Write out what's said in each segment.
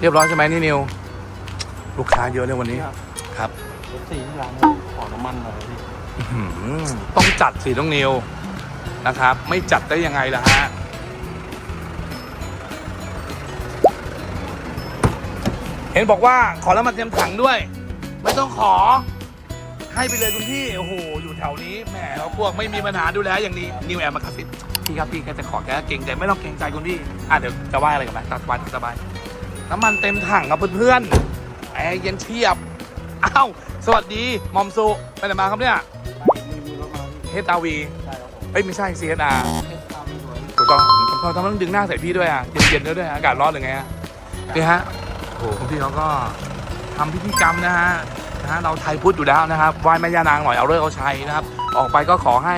เรียบร้อยใช่ไหมนี่นิว ลูกค้าเยอะเลยวันนี้ ครับรถสีที่ร้านขอน้ำมันหน่อยพี่อื้อหือต้องจัดสิต้องนิวนะครับ ไม่จัดได้ยังไงล่ะฮะเห็นบอกว่าขอแล้วมาเต็มถังด้วย ไม่ต้องขอ ให้ไปเลยคุณพี่โอ้โหอยู่แถวนี้แหมเราพวกไม่มีปัญหาดูแลอย่างนี้นิวแอร์มากระซิบพี่ครับพี่แกจะขอแกก็เกรงใจไม่ต้องเกรงใจคุณพี่อะเดี๋ยวจะไหว้อะไรกันไหมตามสบายตามสบาย น้ำมันเต็มถังครับเพื่อนๆแอร์เย็นเชียบอ้าวสวัสดีหมอมสุไปไหนมาครับเนี่ยมีมีรถมาพี่เฮตาวีใช่ครับผมเอ้ยไม่ใช่ CSR เอสอาร์มีสวยถูกต้องเขาทำต้องดึงหน้าใส่พี่ด้วยอะเย็นๆด้วยด้วยอากาศร้อนหรือไงฮะนี่ฮะโอ้โหคุณพี่เขาก็ทำพิธีกรรมนะฮะนะฮะเราไทยพุทธอยู่แล้วนะครับไหว้แม่ย่านางหน่อยเอาเลิกษ์เอาชัยนะครับ ออกไปก็ขอให้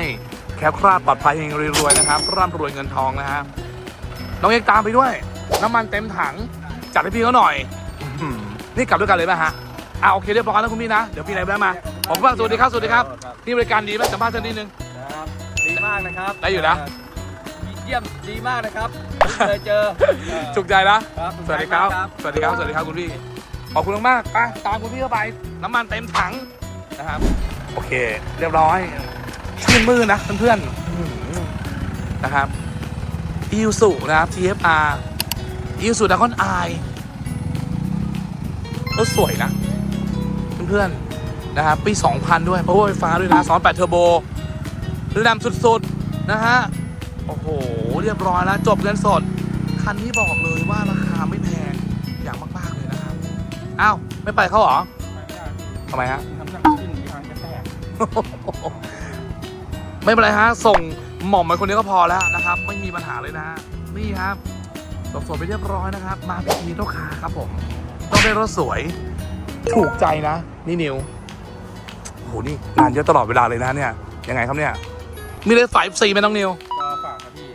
แคล้วคลาดปลอดภัยเฮงรวยๆนะครับร่ำรวยเงินทองนะฮะน้องเอกตามไปด้วย น้ำมันเต็มถัง จัดให้พี่เขาหน่อยอื้อหือนี่กลับด้วยกันเลยป่ะฮะอ่าโอเคเรียบร้อยแล้วคุณพี่นะ เดี๋ยวพี่ไหนแวะมาขอบคุณมากสวัสดีครับสวัสดีครับนี่บริการดีไหมสัมภาษณ์ท่านนิดนึงนะครับดีมากนะครับได้อยู่นะ เยี่ยมดีมากนะครับเคยเจอเออจุกใจนะ ครับสวัสดีครับมากสวัสดีครับ สวัสดีครับคุณพี่ ขอบคุณมากๆไปตามคุณพี่เข้าไป น้ำมันเต็มถังนะครับ โอเค เรียบร้อย ชื่นมือนะเพื่อนๆอื้อหือนะครับอิวสุนะครับ TFR อิวสุดากอนไอรถสวยนะ เพื่อนๆนะครับปี 2000 ด้วยเพราะว่าไฟฟ้าด้วยนะซ้อน8เทอร์โบระดับสุดๆ นะฮะ โอ้โห เรียบร้อยแล้ว จบเงินสด คันนี้บอกเลยว่าราคาไม่แพง อย่างมาก ๆ เลยนะครับ อ้าว ไม่ไปเขาเหรอทำไมฮะน้ำหนักขึ้นทางกระแทกไม่เป็นไรฮะ ส่งหม่อมไปคนนี้ก็พอแล้วนะครับ ไม่มีปัญหาเลยนะฮะ นี่ครับ จบสดไปเรียบร้อยนะครับ มาพิธีลูกค้าครับผม ต้องได้รถสวย ถูกใจนะ นี่นิวโอ้โหนี่งานเยอะตลอดเวลาเลยนะเนี่ย ยังไงครับเนี่ย มีเลยฝ่ายซีไหมน้องนิว ก็ฝากครับพี่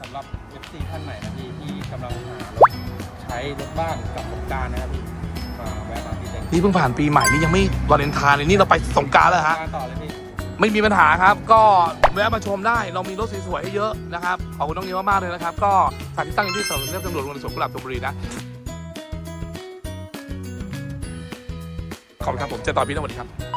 สำหรับ FC ท่านไหนนะพี่ที่กำลังหารถใช้รถบ้านกับสงกรารนะครับพี่มาแวะมาที่เต็นท์นี่เพิ่งผ่านปีใหม่นี่ยังไม่วาเลนไทน์เลยนี่เราไปสงกรารแล้วฮะงานต่อเลยพี่ ไม่มีปัญหาครับ ก็แวะมาชมได้เรามีรถสวยๆให้เยอะนะครับขอบคุณน้องเยอะมากๆเลยนะครับ ก็สถานที่ตั้งอยู่ที่สนนเรียบตำรวจวนสวนกุหลาบชลบุรีนะขอบคุณครับผมเจอต่อพี่นะสวัสดีครับ